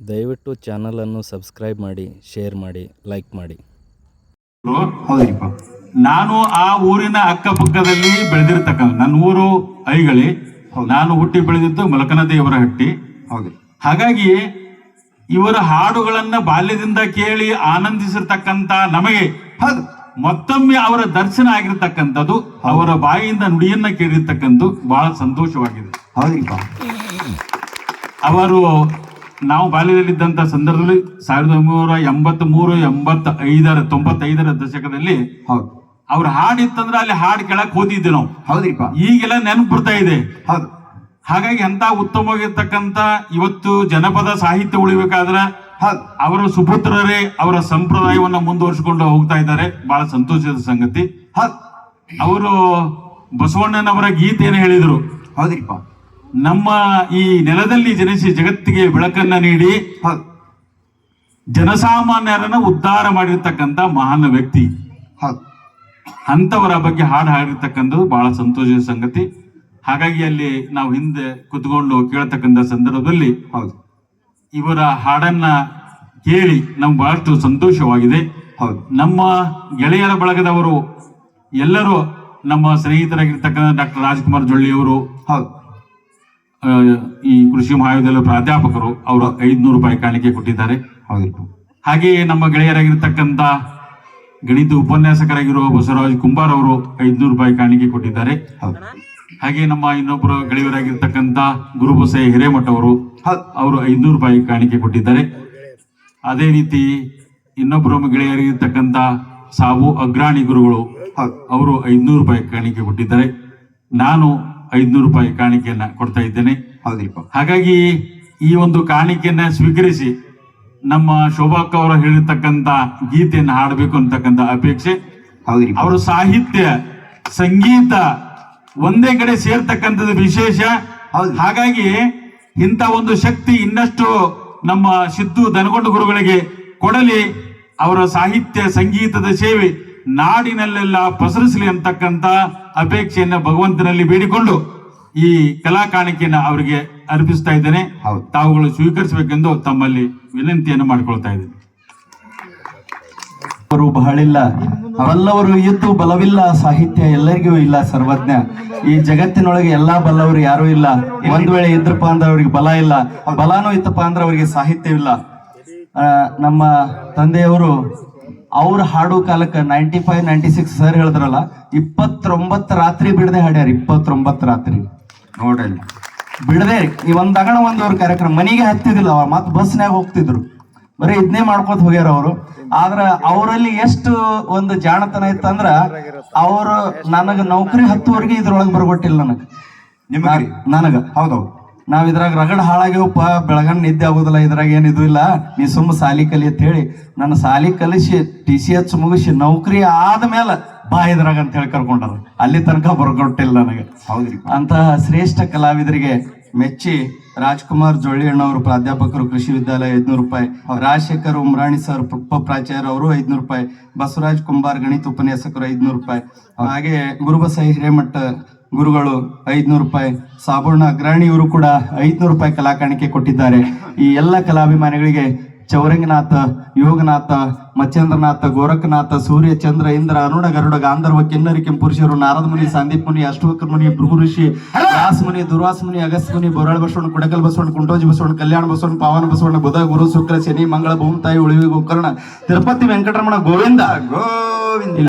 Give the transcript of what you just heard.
ದಯವಿಟ್ಟು ಚಾನಲನ್ನು ಸಬ್ಸ್ಕ್ರೈಬ್ ಮಾಡಿ ಶೇರ್ ಮಾಡಿ ಲೈಕ್ ಮಾಡಿ. ನಾನು ಆ ಊರಿನ ಅಕ್ಕಪಕ್ಕದಲ್ಲಿ ಬೆಳೆದಿರ್ತಕ್ಕಂಥ ನನ್ನ ಊರು ಐಗಳಿ. ನಾನು ಹುಟ್ಟಿ ಬೆಳೆದಿದ್ದು ಮಲಕನದೇವರ ಹಟ್ಟಿ. ಹೌದ್ರಿ ಹಾಗಾಗಿ ಇವರ ಹಾಡುಗಳನ್ನ ಬಾಲ್ಯದಿಂದ ಕೇಳಿ ಆನಂದಿಸಿರ್ತಕ್ಕಂತ ನಮಗೆ ಹೌದು. ಮತ್ತೊಮ್ಮೆ ಅವರ ದರ್ಶನ ಆಗಿರ್ತಕ್ಕಂಥದ್ದು ಅವರ ಬಾಯಿಯಿಂದ ನುಡಿಯನ್ನ ಕೇಳಿರ್ತಕ್ಕಂಥದ್ದು ಬಹಳ ಸಂತೋಷವಾಗಿದೆ. ಅವರು ನಾವು ಬಾಲ್ಯದಲ್ಲಿದ್ದಂಥ ಸಂದರ್ಭದಲ್ಲಿ ಸಾವಿರದ ಒಂಬೈನೂರ ಎಂಬತ್ ಮೂರು ಎಂಬತ್ತ ಐದರ ತೊಂಬತ್ತೈದರ ದಶಕದಲ್ಲಿ ಹೌದು. ಅವ್ರ ಹಾಡಿತ್ತಂದ್ರೆ ಅಲ್ಲಿ ಹಾಡು ಕೇಳಕ್ ಹೋದಿದ್ದೆ ನಾವು. ಹೌದ್ರಿಪ್ಪ. ಈಗೆಲ್ಲ ನೆನಪು ಬರ್ತಾ ಇದೆ. ಹೌದು. ಹಾಗಾಗಿ ಅಂತ ಉತ್ತಮವಾಗಿರ್ತಕ್ಕಂಥ ಇವತ್ತು ಜನಪದ ಸಾಹಿತ್ಯ ಉಳಿಬೇಕಾದ್ರೆ ಅವರ ಸುಪುತ್ರರೇ ಅವರ ಸಂಪ್ರದಾಯವನ್ನ ಮುಂದುವರಿಸಿಕೊಂಡು ಹೋಗ್ತಾ ಇದ್ದಾರೆ. ಬಹಳ ಸಂತೋಷದ ಸಂಗತಿ. ಅವರು ಬಸವಣ್ಣನವರ ಗೀತೆಯನ್ನು ಹೇಳಿದರು. ಹೌದ್ರಿಪ್ಪ. ನಮ್ಮ ಈ ನೆಲದಲ್ಲಿ ಜನಿಸಿ ಜಗತ್ತಿಗೆ ಬೆಳಕನ್ನ ನೀಡಿ ಜನಸಾಮಾನ್ಯರನ್ನ ಉದ್ಧಾರ ಮಾಡಿರ್ತಕ್ಕಂಥ ಮಹಾನ್ ವ್ಯಕ್ತಿ. ಹೌದು. ಅಂತವರ ಬಗ್ಗೆ ಹಾಡು ಹಾಡಿರ್ತಕ್ಕಂಥದ್ದು ಬಹಳ ಸಂತೋಷದ ಸಂಗತಿ. ಹಾಗಾಗಿ ಅಲ್ಲಿ ನಾವು ಹಿಂದೆ ಕುತ್ಕೊಂಡು ಕೇಳತಕ್ಕಂಥ ಸಂದರ್ಭದಲ್ಲಿ ಹೌದು. ಇವರ ಹಾಡನ್ನ ಕೇಳಿ ನಮ್ಗೆ ಬಹಳಷ್ಟು ಸಂತೋಷವಾಗಿದೆ. ಹೌದು. ನಮ್ಮ ಗೆಳೆಯರ ಬಳಗದವರು ಎಲ್ಲರೂ ನಮ್ಮ ಸ್ನೇಹಿತರಾಗಿರ್ತಕ್ಕಂಥ ಡಾಕ್ಟರ್ ರಾಜ್ಕುಮಾರ್ ಜೊಳ್ಳಿಯವರು ಹೌದು. ಈ ಕೃಷಿ ಮಹಾವಿದ್ಯಾಲಯ ಪ್ರಾಧ್ಯಾಪಕರು ಅವರು ಐದುನೂರು ರೂಪಾಯಿ ಕಾಣಿಕೆ ಕೊಟ್ಟಿದ್ದಾರೆ. ಹಾಗೆಯೇ ನಮ್ಮ ಗೆಳೆಯರಾಗಿರ್ತಕ್ಕಂಥ ಗಣಿತ ಉಪನ್ಯಾಸಕರಾಗಿರುವ ಬಸವರಾಜ್ ಕುಂಬಾರ್ ಅವರು ಐದ್ನೂರು ರೂಪಾಯಿ ಕಾಣಿಕೆ ಕೊಟ್ಟಿದ್ದಾರೆ. ಹಾಗೆ ನಮ್ಮ ಇನ್ನೊಬ್ಬರು ಗೆಳೆಯರಾಗಿರ್ತಕ್ಕಂಥ ಗುರುಬಸೆ ಹಿರೇಮಠ ಅವರು ಅವರು ಐದುನೂರು ರೂಪಾಯಿ ಕಾಣಿಕೆ ಕೊಟ್ಟಿದ್ದಾರೆ. ಅದೇ ರೀತಿ ಇನ್ನೊಬ್ಬರು ಗೆಳೆಯರಾಗಿರ್ತಕ್ಕಂಥ ಸಾಬು ಅಗ್ರಾಣಿ ಗುರುಗಳು ಅವರು ಐದುನೂರು ರೂಪಾಯಿ ಕಾಣಿಕೆ ಕೊಟ್ಟಿದ್ದಾರೆ. ನಾನು ಐದ್ನೂರು ರೂಪಾಯಿ ಕಾಣಿಕೆಯನ್ನ ಕೊಡ್ತಾ ಇದ್ದೇನೆ. ಹೌದು ಹಾಗಾಗಿ ಈ ಒಂದು ಕಾಣಿಕೆಯನ್ನ ಸ್ವೀಕರಿಸಿ ನಮ್ಮ ಶೋಭಾ ಅವರು ಹೇಳಿರ್ತಕ್ಕಂತ ಗೀತೆಯನ್ನು ಹಾಡಬೇಕು ಅಂತಕ್ಕಂಥ ಅಪೇಕ್ಷೆ. ಅವರು ಅವರ ಸಾಹಿತ್ಯ ಸಂಗೀತ ಒಂದೇ ಕಡೆ ಸೇರ್ತಕ್ಕಂಥದ್ದು ವಿಶೇಷ. ಹೌದು. ಹಾಗಾಗಿ ಇಂಥ ಒಂದು ಶಕ್ತಿ ಇನ್ನಷ್ಟು ನಮ್ಮ ಸಿದ್ದು ದನಗೊಂಡ ಗುರುಗಳಿಗೆ ಕೊಡಲಿ. ಅವರ ಸಾಹಿತ್ಯ ಸಂಗೀತದ ಸೇವೆ ನಾಡಿನಲ್ಲೆಲ್ಲ ಪಸರಿಸಲಿ ಅಂತಕ್ಕಂಥ ಅಪೇಕ್ಷೆಯನ್ನ ಭಗವಂತನಲ್ಲಿ ಬೇಡಿಕೊಂಡು ಈ ಕಲಾ ಕಾಣಿಕೆಯನ್ನ ಅವರಿಗೆ ಅರ್ಪಿಸ್ತಾ ಇದ್ದೇನೆ. ತಾವುಗಳು ಸ್ವೀಕರಿಸಬೇಕೆಂದು ತಮ್ಮಲ್ಲಿ ವಿನಂತಿಯನ್ನು ಮಾಡಿಕೊಳ್ತಾ ಇದ್ದೇನೆ. ಅವರು ಬಹಳಿಲ್ಲ ಬಲ್ಲವರು ಇದ್ದು ಬಲವಿಲ್ಲ ಸಾಹಿತ್ಯ ಎಲ್ಲರಿಗೂ ಇಲ್ಲ ಸರ್ವಜ್ಞ. ಈ ಜಗತ್ತಿನೊಳಗೆ ಎಲ್ಲಾ ಬಲ್ಲವರು ಯಾರು ಇಲ್ಲ. ಒಂದ್ ವೇಳೆ ಇದ್ರಪ್ಪ ಅಂದ್ರೆ ಅವ್ರಿಗೆ ಬಲ ಇಲ್ಲ ಬಲಾನು ಇತ್ತಪ್ಪ ಅಂದ್ರೆ ಅವರಿಗೆ ಸಾಹಿತ್ಯವಿಲ್ಲ ನಮ್ಮ ತಂದೆಯವರು ಅವ್ರ ಹಾಡು ಕಾಲಕ್ಕೆ ninety five ninety six sir ಹೇಳಿದ್ರಲ್ಲ ಇಪ್ಪತ್ತೊಂಬತ್ತು ರಾತ್ರಿ ಬಿಡದೆ ಹಾಡ್ಯಾರ ಇಪ್ಪತ್ತೊಂಬತ್ತು ರಾತ್ರಿ. ನೋಡ್ರಿ ಬಿಡದೆ ಈ ಒಂದು ಅಗಣ ಒಂದು ಅವ್ರ ಕಾರ್ಯಕ್ರಮ. ಮನೆಗೆ ಹತ್ತಿದಿಲ್ಲ ಅವ ಮತ್ತೆ ಬಸ್ನ್ಯಾಗ ಹೋಗ್ತಿದ್ರು. ಬರೀ ಇದನ್ನೇ ಮಾಡ್ಕೊತ ಹೋಗ್ಯಾರ ಅವರು. ಆದ್ರ ಅವರಲ್ಲಿ ಎಷ್ಟು ಒಂದು ಜಾಣತನ ಇತ್ತಂದ್ರ ಅವರು ನನಗ ನೌಕರಿ ಹತ್ತುವರೆಗೆ ಇದ್ರೊಳಗೆ ಬರ್ಗೊಟ್ಟಿಲ್ಲ ನನಗೆ. ನಿಮ್ಗೆ ನನಗ. ಹೌದೌದು. ನಾವ್ ಇದ್ರಾಗ ರಗಡ್ ಹಾಳಾಗ್ಯವಪ್ಪ ಬೆಳಗನ್ ನಿದ್ದೆ ಆಗುದಿಲ್ಲ ಇದ್ರಾಗ ಏನ್ ಇದು ಇಲ್ಲ. ನೀ ಸುಮ್ಮ ಸಾಲಿ ಕಲಿ ಅಂತ ಹೇಳಿ ನನ್ನ ಸಾಲಿ ಕಲಿಸಿ ಟಿ ಸಿ ಎಚ್ ಮುಗಿಸಿ ನೌಕರಿ ಆದ್ಮೇಲೆ ಬಾ ಇದ್ರಾಗ ಅಂತ ಹೇಳಿ ಕರ್ಕೊಂಡಾರ. ಅಲ್ಲಿ ತನಕ ಬರ್ಕೊಟ್ಟಿಲ್ಲ ನನಗೆ. ಹೌದ್ರಿ. ಅಂತಹ ಶ್ರೇಷ್ಠ ಕಲಾವಿದರಿಗೆ ಮೆಚ್ಚಿ ರಾಜ್ಕುಮಾರ್ ಜೊಳ್ಳಿ ಅಣ್ಣವರು ಪ್ರಾಧ್ಯಾಪಕರು ಕೃಷಿ ವಿದ್ಯಾಲಯ ಐದ್ನೂರು ರೂಪಾಯಿ ರಾಜಶೇಖರ್ ಉಮ್ರಾಣಿ ಸರ್ ಉಪ ಪ್ರಾಚಾರ್ಯ ಅವರು ಐದ್ನೂರು ರೂಪಾಯಿ ಬಸವರಾಜ್ ಕುಂಬಾರ್ ಗಣಿತ ಉಪನ್ಯಾಸಕರು ಐದ್ನೂರು ರೂಪಾಯಿ. ಹಾಗೆ ಗುರುಬಸೈ ಹಿರೇಮಠ ಗುರುಗಳು ಐದ್ನೂರು ರೂಪಾಯಿ, ಸಾಬೂರ್ಣ ಅಗ್ರಾಣಿ ಇವರು ಕೂಡ ಐದ್ನೂರು ರೂಪಾಯಿ ಕಲಾಕಾಣಿಕೆ ಕೊಟ್ಟಿದ್ದಾರೆ. ಈ ಎಲ್ಲ ಕಲಾಭಿಮಾನಿಗಳಿಗೆ ಚೌರಂಗನಾಥ, ಯೋಗನಾಥ, ಮಚ್ಚೇಂದ್ರನಾಥ, ಗೋರಖನಾಥ, ಸೂರ್ಯ, ಚಂದ್ರ, ಇಂದ್ರ, ಅರುಣ, ಗರುಡ, ಗಾಂಧರ್ವ, ಕಿನ್ನರಿ, ಕೆಂಪುರುಷರು, ನಾರದ ಮುನಿ, ಸಂದೀಪ್ ಮುನಿ ಅಷ್ಟವಕ್ರ ಮುನಿ, ಭೃಗು ಋಷಿ, ವ್ಯಾಸ ಮುನಿ, ದುರ್ವಾಸ ಮುನಿ ಅಗಸ್ ಮುನಿ, ಬೊರಳ ಬಸವಣ್ಣ ಕುಡಕಲ್ ಬಸವಣ್ಣ, ಕುಂಟೋಜಿ ಬಸವಣ್ಣ, ಕಲ್ಯಾಣ ಬಸವಣ್ಣ, ಪಾವನ ಬಸವಣ್ಣ, ಬುಧ, ಗುರು, ಶುಕ್ರ, ಶನಿ, ಮಂಗಳ ಭೂಮತಾಯಿ ಉಳಿವಿ ಗೋಕರ್ಣ ತಿರುಪತಿ ವೆಂಕಟರಮಣ ಗೋವಿಂದ ಗೋವಿಂದ.